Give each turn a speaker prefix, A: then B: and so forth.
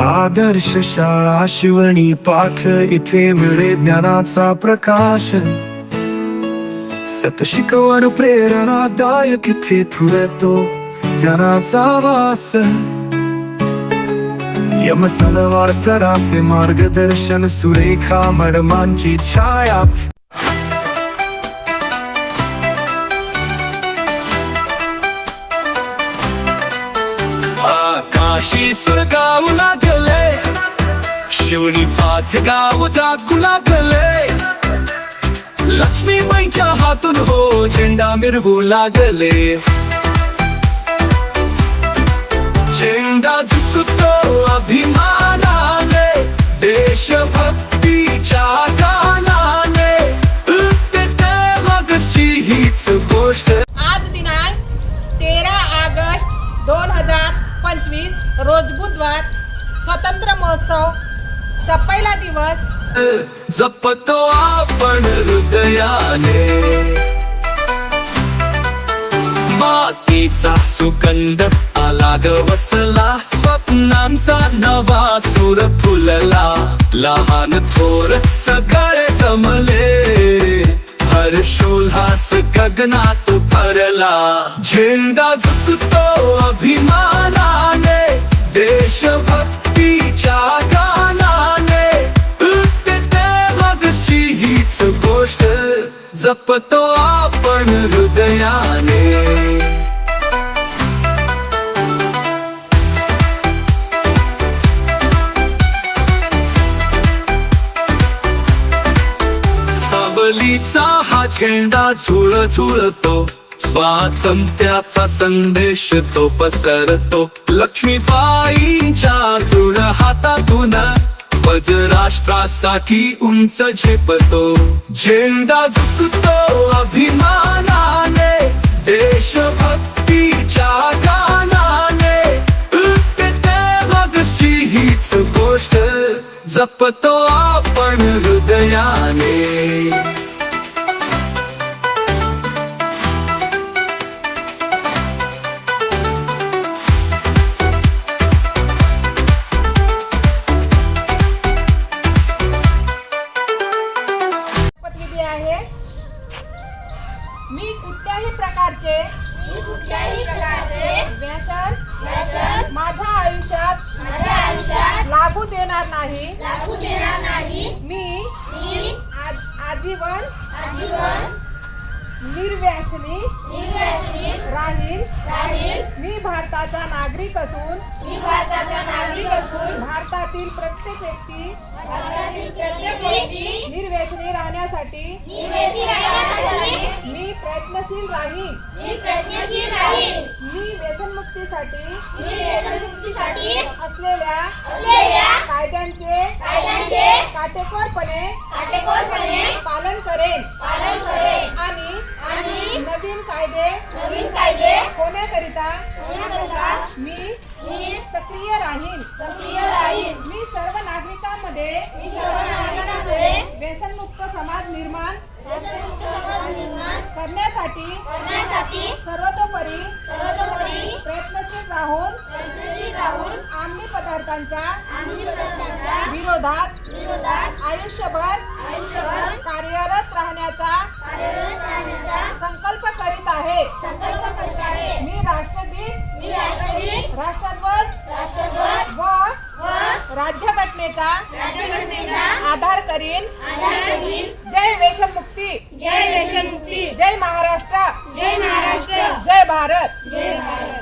A: आदर्श शाळा शिवणी पाठ इथे मिळे ज्ञानाचा प्रकाश. सत शिकवण प्रेरणादायक इथे थुरतो ज्ञानाचा वास. यम सलवार सराचे मार्गदर्शन सुरेखा मडमांची छाया. आकाशी सुरगावला शिवणी पाठ गाव जागू लक्ष्मी बाईच्या हातून हो झेंडा मिरवू लागले. झेंडा झुकतो अभिमानाने देशभक्तीच्या गानाने ते ऑगस्टची हीच गोष्ट.
B: आज दिनांक तेरा ऑगस्ट दोन हजार पंचवीस रोज बुधवार स्वतंत्र महोत्सव चा पहिला दिवस.
A: जपतो आपण हृदयाने. मातीचा सुगंध आला ग वसला स्वप्नांचा नवा सुर फुलला. लहान थोर सकाळ जमले. हर्षोल्हास गगनात भरला. झेंडा जपतो आपण हृदयाने. सावलीचा हा झेंडा झुळ झुळतो स्वातंत्र्याचा संदेश तो पसरतो. लक्ष्मीबाईंच्या दृढ हातातून ध्वज राष्ट्रासाठी उंच झेपतो. झेंडा झुकतो अभिमानाने देशभक्तीच्या गानाने. ते हीच गोष्ट जपतो आपण हृदयाने.
B: कुठल्याही प्रकारचे व्यसन
C: व्यसन
B: माझ्या आयुष्यात
C: माझ्या आयुष्यात
B: लागू देणार नाही.
C: लागू देणार नाही.
B: मी
C: मी
B: आ- आजीवन
C: आजीवन
B: निर्व्यसनी
C: निर्व्यसनी
B: राहील.
C: राहील.
B: मी भारताचा नागरिक असून
C: मी भारताचा नागरिक असून
B: भारतातील प्रत्येक व्यक्ती
C: भारतातील प्रत्येक व्यक्ती
B: निर्व्यसनी राहण्यासाठी मी प्रयत्नशील राहील
C: मी प्रयत्नशील राहील
B: मी व्यसनमुक्तीसाठी
C: मी व्यसनमुक्तीसाठी
B: असलेल्या
C: असलेल्या
B: कायद्यांचे
C: कायद्यांचे
B: काटेकोरपणे
C: काटेकोरपणे
B: पालन करेन.
C: पालन करेन.
B: आणि
C: आणि
B: नवीन कायदे
C: नवीन कायदे
B: होण्याकरिता
C: होण्याकरिता
B: करण्यासाठी
C: करण्यासाठी
B: सर्वतोपरी
C: सर्वतोपरी
B: प्रयत्नशील राहून
C: प्रयत्नशील राहून
B: अंमली पदार्थांच्या
C: आम्ही पदार्थांच्या
B: विरोधात
C: विरोधात
B: आयुष्यभर
C: आयुष्यभर
B: कार्यरत राहण्याचा
C: कार्यरत राहण्याचा
B: संकल्प करीत आहे.
C: संकल्प करीत आहे.
B: मी राष्ट्रगीत
C: मी राष्ट्रगीत
B: राष्ट्रध्वज
C: राष्ट्रध्वज
B: व
C: राज्यघटनेचा
B: आधार करीन.
C: आधार करीन.
B: जय व्यसनमुक्ती
C: जय व्यसनमुक्ती
B: जय महाराष्ट्र.
C: जय महाराष्ट्र.
B: जय भारत.
C: जय भारत.